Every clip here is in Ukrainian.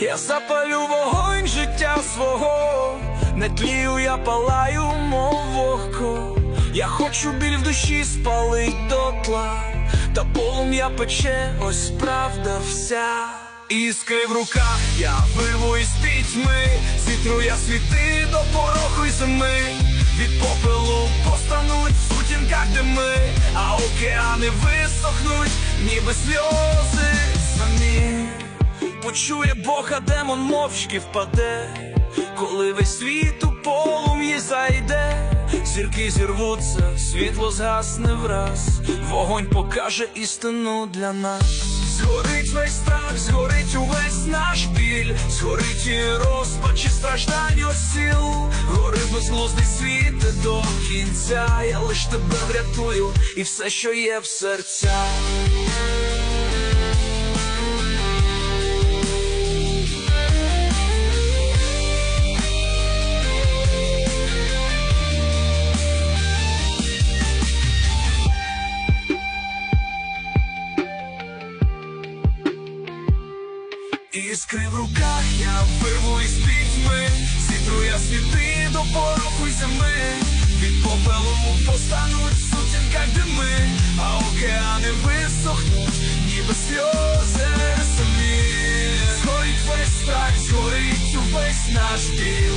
Я запалю вогонь життя свого, не тлію, я палаю, мов вогко. Я хочу біль в душі спалить дотла, та полум'я пече, ось правда вся. Іскри в руках я вирву із пітьми, зітру я світи до пороху й зими. Від попелу постануть в сутінках дими, а океани висохнуть, ніби сльози. Почує Бог, а демон мовчки впаде, коли весь світ у полум'ї зайде, зірки зірвуться, світло згасне враз, вогонь покаже істину для нас. Згорить весь страх, згорить увесь наш біль, згорить і розпач і страждань осіл, гори безглуздий світ до кінця. Я лиш тебе врятую, і все, що є в серцях. Іскри в руках я вирву із пітьми, зітру я світи до пороху й зими, від попелу постануть в сутінках дими, а океани висохнуть, ніби сльози самі. Згорить весь страх, згорить увесь наш біл.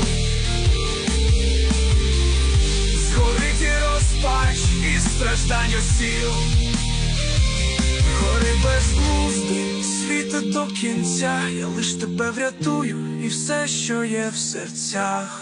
Згорить і розпач, і страждань осіл. До кінця, я лиш тебе врятую, і все, що є в серцях.